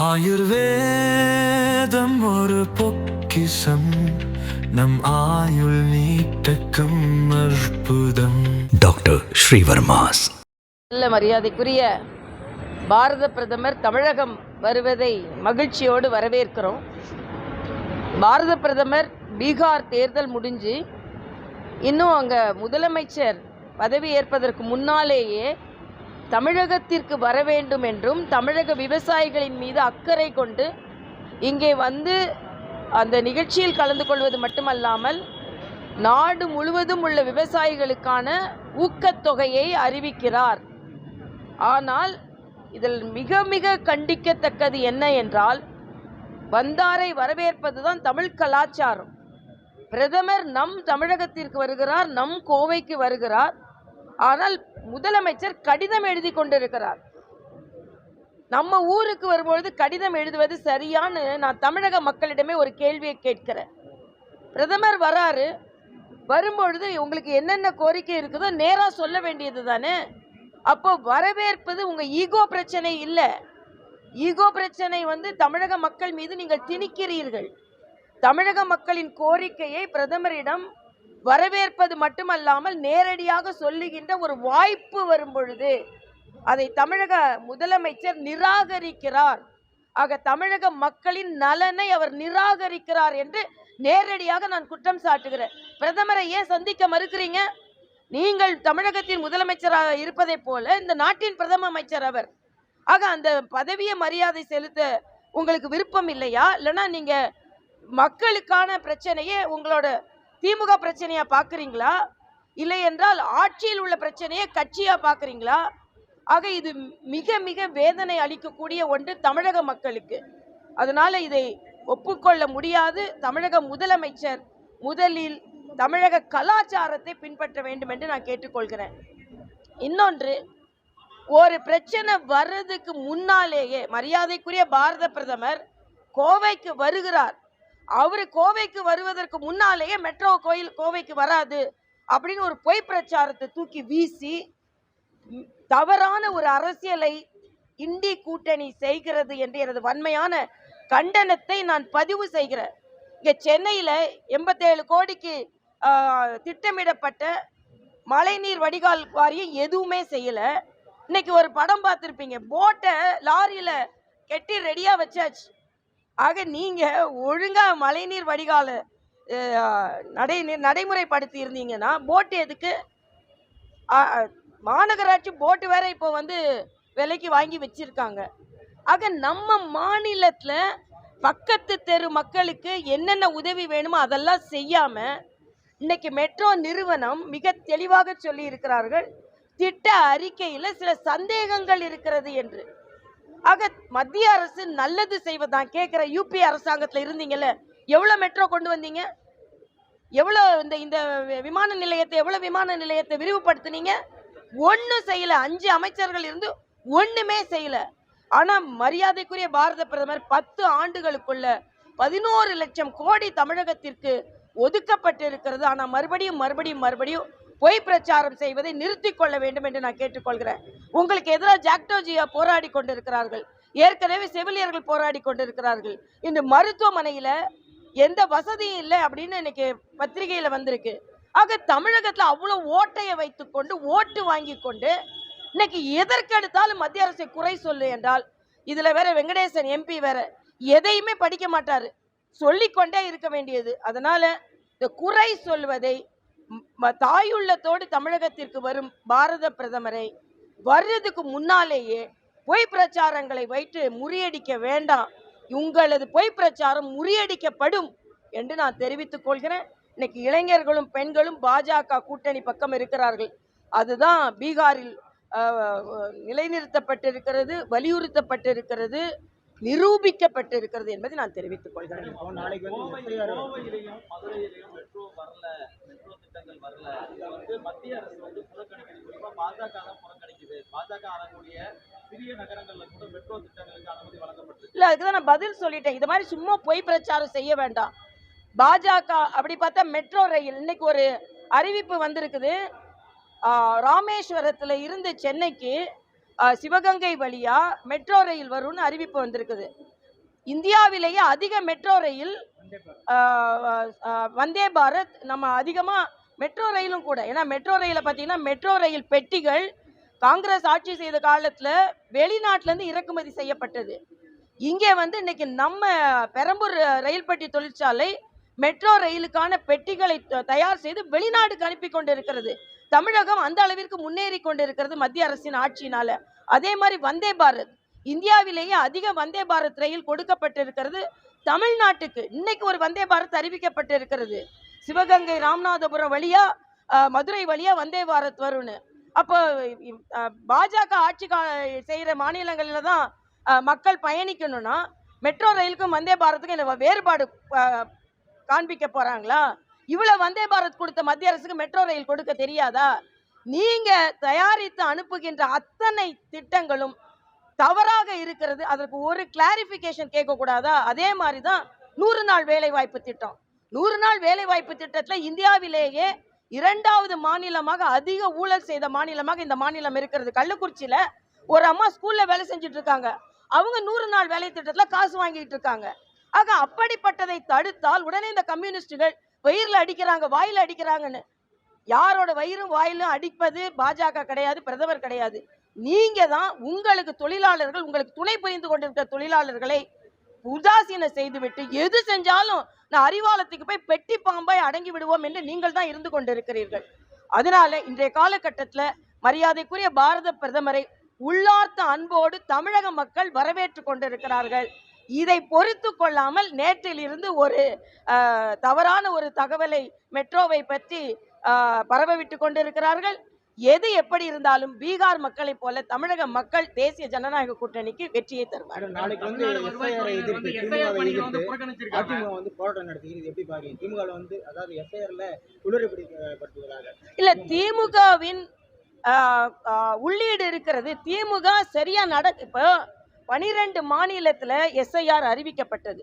ஆயுர்வேதம் ஒரு பொக்கிசம் நம் ஆயுள் நீட்டக்கும் அற்புதம். டாக்டர் ஸ்ரீவர்மாஸ். நல்ல மரியாதைக்குரிய பாரத பிரதமர் தமிழகம் வருவதை மகிழ்ச்சியோடு வரவேற்கிறோம். பாரத பிரதமர் பீகார் தேர்தல் முடிஞ்சு இன்னும் அங்கே முதலமைச்சர் பதவி ஏற்பதற்கு முன்னாலேயே தமிழகத்திற்கு வர வேண்டும் என்றும் தமிழக விவசாயிகளின் மீது அக்கறை கொண்டு இங்கே வந்து அந்த நிகழ்ச்சியில் கலந்து கொள்வது மட்டுமல்லாமல் நாடு முழுவதும் உள்ள விவசாயிகளுக்கான ஊக்கத்தொகையை அறிவிக்கிறார். ஆனால் இதில் மிக மிக கண்டிக்கத்தக்கது என்ன என்றால் வந்தாரை வரவேற்பது தான் தமிழ் கலாச்சாரம். பிரதமர் நம் தமிழகத்திற்கு வருகிறார் நம் கோவைக்கு வருகிறார். ஆனால் முதலமைச்சர் கடிதம் எழுதி கொண்டிருக்கிறார். நம்ம ஊருக்கு வரும்பொழுது கடிதம் எழுதுவது சரியான்னு நான் தமிழக மக்களிடமே ஒரு கேள்வியை கேட்கிறேன். பிரதமர் வராரு வரும்பொழுது உங்களுக்கு என்னென்ன கோரிக்கை இருக்குதோ நேராக சொல்ல வேண்டியது தானே? அப்போ வரவேற்பது உங்கள் ஈகோ பிரச்சனை இல்லை. ஈகோ பிரச்சனை வந்து தமிழக மக்கள் மீது நீங்கள் திணிக்கிறீர்கள். தமிழக மக்களின் கோரிக்கையை பிரதமரிடம் வரவேற்பது மட்டுமல்லாமல் நேரடியாக சொல்லுகின்ற ஒரு வாய்ப்பு வரும் பொழுது அதை தமிழக முதலமைச்சர் நிராகரிக்கிறார். ஆக தமிழக மக்களின் நலனை அவர் நிராகரிக்கிறார் என்று நேரடியாக நான் குற்றம் சாட்டுகிறேன். பிரதமரை ஏன் சந்திக்க மறுக்கிறீங்க? நீங்கள் தமிழகத்தின் முதலமைச்சராக இருப்பதைப் போல இந்த நாட்டின் பிரதம அமைச்சர் அவர். ஆக அந்த பதவியை மரியாதை செலுத்த உங்களுக்கு விருப்பம் இல்லையா? இல்லைன்னா நீங்கள் மக்களுக்கான பிரச்சனையே உங்களோட திமுக பிரச்சனையா பார்க்குறீங்களா இல்லை என்றால் ஆட்சியில் உள்ள பிரச்சனையை கட்சியா பார்க்குறீங்களா ஆக இது மிக மிக வேதனை அளிக்கக்கூடிய ஒன்று தமிழக மக்களுக்கு. அதனால இதை ஒப்புக்கொள்ள முடியாது. தமிழக முதலமைச்சர் முதலில் தமிழக கலாச்சாரத்தை பின்பற்ற வேண்டும் என்று நான் கேட்டுக்கொள்கிறேன். இன்னொன்று ஒரு பிரச்சனை வர்றதுக்கு முன்னாலேயே மரியாதைக்குரிய பாரத பிரதமர் கோவைக்கு வருகிறார். அவர் கோவைக்கு வருவதற்கு முன்னாலேயே மெட்ரோ கோயில் கோவைக்கு வராது அப்படின்னு ஒரு பொய் பிரச்சாரத்தை தூக்கி வீசி தவறான ஒரு அரசியலை இந்தி கூட்டணி செய்கிறது என்று எனது வன்மையான கண்டனத்தை நான் பதிவு செய்கிறேன். இங்கே சென்னையில் எண்பத்தேழு கோடிக்கு திட்டமிடப்பட்ட மழைநீர் வடிகால் வாரியம் எதுவுமே செய்யலை. இன்னைக்கு ஒரு படம் பார்த்துருப்பீங்க. போட்டை லாரியில் கெட்டி ரெடியாக வச்சாச்சு. ஆக நீங்கள் ஒழுங்காக மழைநீர் வடிகால நடை நடைமுறைப்படுத்தி இருந்தீங்கன்னா போட்டு எதுக்கு? மாநகராட்சி போட்டு வேற இப்போ வந்து விலைக்கு வாங்கி வச்சிருக்காங்க. ஆக நம்ம மாநிலத்தில் பக்கத்து தெரு மக்களுக்கு என்னென்ன உதவி வேணுமோ அதெல்லாம் செய்யாமல் இன்னைக்கு மெட்ரோ நிறுவனம் மிக தெளிவாக சொல்லி இருக்கிறார்கள் திட்ட அறிக்கையில் சில சந்தேகங்கள் இருக்கிறது என்று. ஆக மத்திய அரசு நல்லது செய்வதான் கேட்குற யூபி அரசாங்கத்தில் இருந்தீங்கல்ல? எவ்வளோ மெட்ரோ கொண்டு வந்தீங்க? எவ்வளோ இந்த இந்த விமான நிலையத்தை எவ்வளோ விமான நிலையத்தை விரிவுபடுத்துனீங்க? ஒன்றும் செய்யலை. அஞ்சு அமைச்சர்கள் இருந்து ஒன்றுமே செய்யலை. ஆனால் மரியாதைக்குரிய பாரத பிரதமர் பத்து ஆண்டுகளுக்குள்ள பதினோரு லட்சம் கோடி தமிழகத்திற்கு ஒதுக்கப்பட்டு இருக்கிறது ஆனால் மறுபடியும் மறுபடியும் மறுபடியும் பொய் பிரச்சாரம் செய்வதை நிறுத்திக் கொள்ள வேண்டும் என்று நான் கேட்டுக்கொள்கிறேன். உங்களுக்கு எதிராக ஜாக்டோஜியா போராடி கொண்டிருக்கிறார்கள். ஏற்கனவே செவிலியர்கள் போராடி கொண்டிருக்கிறார்கள். இன்று மருத்துவமனையில் எந்த வசதியும் இல்லை அப்படின்னு இன்னைக்கு பத்திரிகையில் வந்திருக்கு. ஆக தமிழகத்தில் அவ்வளோ ஓட்டையை வைத்துக்கொண்டு ஓட்டு வாங்கி கொண்டு இன்னைக்கு எதற்கெடுத்தாலும் மத்திய அரசை குறை சொல்லு என்றால் இதில் வேற வெங்கடேசன் எம்பி வேற எதையுமே படிக்க மாட்டார். சொல்லிக்கொண்டே இருக்க வேண்டியது. அதனால இந்த குறை சொல்வதை தாயுள்ளத்தோடு தமிழகத்திற்கு வரும் பாரத பிரதமரை வர்றதுக்கு முன்னாலேயே பொய் பிரச்சாரங்களை வைத்து முறியடிக்க வேண்டாம். உங்களது பொய் பிரச்சாரம் முறியடிக்கப்படும் என்று நான் தெரிவித்துக் கொள்கிறேன். இன்னைக்கு இளைஞர்களும் பெண்களும் பாஜக கூட்டணி பக்கம் இருக்கிறார்கள். அதுதான் பீகாரில் நிலைநிறுத்தப்பட்டிருக்கிறது வலியுறுத்தப்பட்டிருக்கிறது நிரூபிக்கப்பட்டிருக்கிறது என்பதை நான் தெரிவித்துக் கொள்கிறேன். திட்டங்கள் வரல. இதை வந்து மத்திய அரசு வந்து புறக்கணிக்குது. குறிப்பா பாஜக தான் புறக்கணிக்குது. பாஜக ஆளக்கூடிய சிறிய நகரங்கள்ல கூட மெட்ரோ திட்டங்களுக்கு அனுமதி வழங்கப்பட்டிருக்கு. இல்ல அதுக்கு தான் நான் பதில் சொல்லிட்டேன். இது மாதிரி சும்மா பொய் பிரச்சாரம் செய்ய வேண்டாம். பாஜக அப்படி பார்த்தா மெட்ரோ ரயில். இன்னைக்கு ஒரு அறிவிப்பு வந்திருக்குது. ராமேஸ்வரத்துல இருந்து சென்னைக்கு சிவகங்கை வழியா மெட்ரோ ரயில் வரும்னு அறிவிப்பு வந்திருக்குது. இந்தியாவிலேயே அதிக மெட்ரோ ரயில் வந்தே பாரத். நம்ம அதிகமாக மெட்ரோ ரயிலும் கூட. ஏன்னா மெட்ரோ ரயிலை பார்த்தீங்கன்னா மெட்ரோ ரயில் பெட்டிகள் காங்கிரஸ் ஆட்சி செய்த காலத்தில் வெளிநாட்டிலேருந்து இறக்குமதி செய்யப்பட்டது. இங்கே வந்து இன்னைக்கு நம்ம பெரம்பூர் ரயில் பெட்டி தொழிற்சாலை மெட்ரோ ரயிலுக்கான பெட்டிகளை த- தயார் செய்து வெளிநாடுக்கு அனுப்பி கொண்டு இருக்கிறது தமிழகம் அந்த அளவிற்கு முன்னேறி கொண்டு இருக்கிறது மத்திய அரசின் ஆட்சியினால. அதே மாதிரி வந்தே பாரத். இந்தியாவிலேயே அதிக வந்தே பாரத் ரயில் கொடுக்கப்பட்டிருக்கிறது தமிழ்நாட்டுக்கு. இன்னைக்கு ஒரு வந்தே பாரத் அறிவிக்கப்பட்டிருக்கிறது. சிவகங்கை ராமநாதபுரம் வழியா அஹ், மதுரை வழியா வந்தே பாரத் வரும்னு. அப்போ பாஜக ஆட்சி கா செய்கிற மாநிலங்களில் தான் மக்கள் பயணிக்கணும்னா மெட்ரோ ரயிலுக்கும் வந்தே பாரத்துக்கும் என்ன வேறுபாடு காண்பிக்க போறாங்களா? இவ்வளோ வந்தே பாரத் கொடுத்த மத்திய அரசுக்கு மெட்ரோ ரயில் கொடுக்க தெரியாதா? நீங்க தயாரித்து அனுப்புகின்ற அத்தனை திட்டங்களும் தவறாக இருக்கிறது. அதற்கு ஒரு கிளாரிஃபிகேஷன் கேட்கக்கூடாதா? அதே மாதிரி தான் நூறு நாள் வேலை வாய்ப்பு திட்டம். நூறு நாள் வேலை வாய்ப்பு திட்டத்தில் இந்தியாவிலேயே இரண்டாவது மாநிலமாக அதிக ஊழல் செய்த மாநிலமாக இந்த மாநிலம் இருக்கிறது. கள்ளக்குறிச்சியில் ஒரு அம்மா ஸ்கூலில் வேலை செஞ்சுட்டு இருக்காங்க அவங்க நூறு நாள் வேலை திட்டத்தில் காசு வாங்கிட்டு இருக்காங்க. ஆக அப்படிப்பட்டதை தடுத்தால் உடனே இந்த கம்யூனிஸ்டுகள் வயிறில் அடிக்கிறாங்க வாயில் அடிக்கிறாங்கன்னு. யாரோட வயிறும் வாயிலும் அடிப்பது பாஜக கிடையாது பிரதமர் கிடையாது. நீங்க தான் உங்களுக்கு தொழிலாளர்கள் உங்களுக்கு துணை புரிந்து கொண்டிருக்கிற தொழிலாளர்களை உதாசீன செய்துவிட்டு எது செஞ்சாலும் நான் அறிவாலத்துக்கு போய் பெட்டி பாம்பாய் அடங்கி விடுவோம் என்று நீங்கள் தான் இருந்து கொண்டிருக்கிறீர்கள். அதனால இன்றைய காலகட்டத்தில் மரியாதைக்குரிய பாரத பிரதமரை உள்ளார்த்த அன்போடு தமிழக மக்கள் வரவேற்று கொண்டிருக்கிறார்கள். இதை பொறுத்து கொள்ளாமல் நேற்றிலிருந்து ஒரு தவறான ஒரு தகவலை மெட்ரோவை பற்றி அஹ், பரவவிட்டு கொண்டிருக்கிறார்கள். எது எப்படி இருந்தாலும் பீகார் மக்களைப் போல தமிழக மக்கள் தேசிய ஜனநாயக கூட்டணிக்கு வெற்றியை தருவார் இல்ல திமுகவின் ஆஹ், ஆஹ், உள்ளீடு இருக்கிறது. திமுக சரியா நட இப்போ பனிரெண்டு மாநிலத்துல எஸ்ஐஆர் அறிவிக்கப்பட்டது.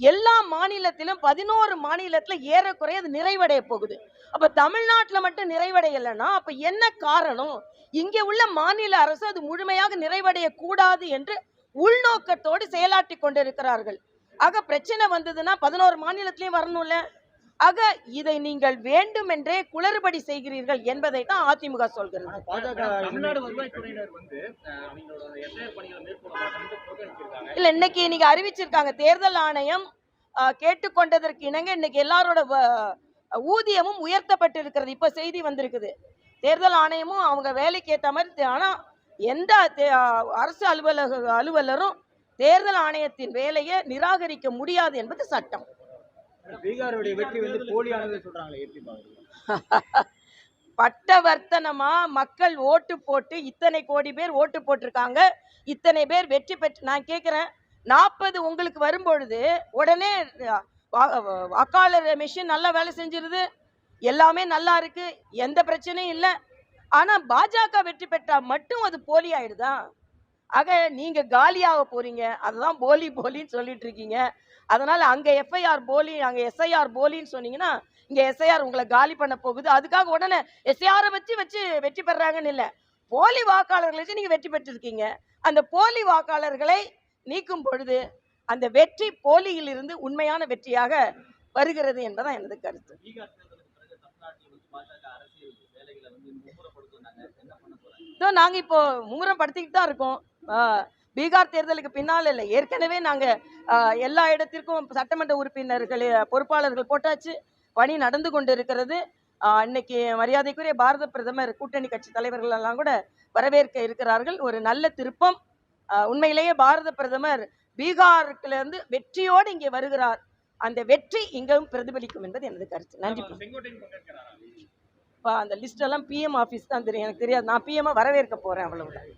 எல்லா மாநிலத்திலும் பதினோரு மாநிலத்தில் ஏறக்குறைய அது நிறைவடைய போகுது. அப்போ தமிழ்நாட்டில் மட்டும் நிறைவடையலைன்னா அப்போ என்ன காரணம்? இங்கே உள்ள மாநில அரசு அது முழுமையாக நிறைவடைய கூடாது என்று உள்நோக்கத்தோடு செயலாற்றி கொண்டிருக்கிறார்கள். ஆக பிரச்சனை வந்ததுன்னா பதினோரு மாநிலத்திலையும் வரணும்ல. ஆக இதை நீங்கள் வேண்டுமென்றே குளறுபடி செய்கிறீர்கள் என்பதை தான் அதிமுக சொல்கிறது. இல்ல இன்னைக்கு இன்னைக்கு அறிவிச்சிருக்காங்க தேர்தல் ஆணையம் கேட்டுக்கொண்டதற்கு இணங்க இன்னைக்கு எல்லாரோட வ- ஊதியமும் உயர்த்தப்பட்டிருக்கிறது. இப்ப செய்தி வந்திருக்குது. தேர்தல் ஆணையமும் அவங்க வேலைக்கு ஏற்ற மாதிரி ஆனா எந்த அரசு அலுவலக அலுவலரும் தேர்தல் ஆணையத்தின் வேலையை நிராகரிக்க முடியாது என்பது சட்டம். பீகாருடைய வெற்றி வந்து போலியானது சொல்றாங்களே எப்படி பட்டவர்த்தனமா மக்கள் ஓட்டு போட்டு இத்தனை கோடி பேர் ஓட்டு போட்டிருக்காங்க இத்தனை பேர் வெற்றி பெற்று நான் கேட்குறேன் நாற்பது உங்களுக்கு வரும்பொழுது உடனே வாக்காளர் மிஷின் நல்லா வேலை செஞ்சிருது எல்லாமே நல்லா இருக்கு எந்த பிரச்சனையும் இல்லை ஆனா பாஜக வெற்றி பெற்றா மட்டும் அது போலி ஆயிடுதா? ஆக நீங்க காலியாக போறீங்க அதுதான் போலி போலின்னு சொல்லிட்டு இருக்கீங்க அதனால் அங்கே எஃப்ஐஆர் போலி அங்கே எஸ்ஐஆர் போலின்னு சொன்னீங்கன்னா இங்கே எஸ்ஐஆர் உங்களை காலி பண்ண போகுது. அதுக்காக உடனே எஸ்ஐஆரை வச்சு வச்சு வெற்றி பெறாங்கன்னு இல்லை. போலி வாக்காளர்களை வச்சு நீங்கள் வெற்றி பெற்றிருக்கீங்க. அந்த போலி வாக்காளர்களை நீக்கும் பொழுது அந்த வெற்றி போலியில் இருந்து உண்மையான வெற்றியாக வருகிறது என்பதான் எனது கருத்து. இதோ நாங்கள் இப்போ மும்முரம் படுத்திக்கிட்டு தான் இருக்கோம். பீகார் தேர்தலுக்கு பின்னால் இல்லை. ஏற்கனவே நாங்கள் எல்லா இடத்திற்கும் சட்டமன்ற உறுப்பினர்கள் பொறுப்பாளர்கள் போட்டாச்சு. பணி நடந்து கொண்டு இருக்கிறது இன்னைக்கு மரியாதைக்குரிய பாரத பிரதமர் கூட்டணி கட்சி தலைவர்கள் எல்லாம் கூட வரவேற்க இருக்கிறார்கள். ஒரு நல்ல திருப்பம். உண்மையிலேயே பாரத பிரதமர் பீகாருக்குலேருந்து வெற்றியோடு இங்கே வருகிறார். அந்த வெற்றி இங்கும் பிரதிபலிக்கும் என்பது எனது கருத்து. நன்றி இப்போ அந்த லிஸ்ட் எல்லாம் பிஎம் ஆஃபீஸ் தான் தெரியும். எனக்கு தெரியாது. நான் பிஎம்ஐ வரவேற்க போகிறேன் அவ்வளவுதான்.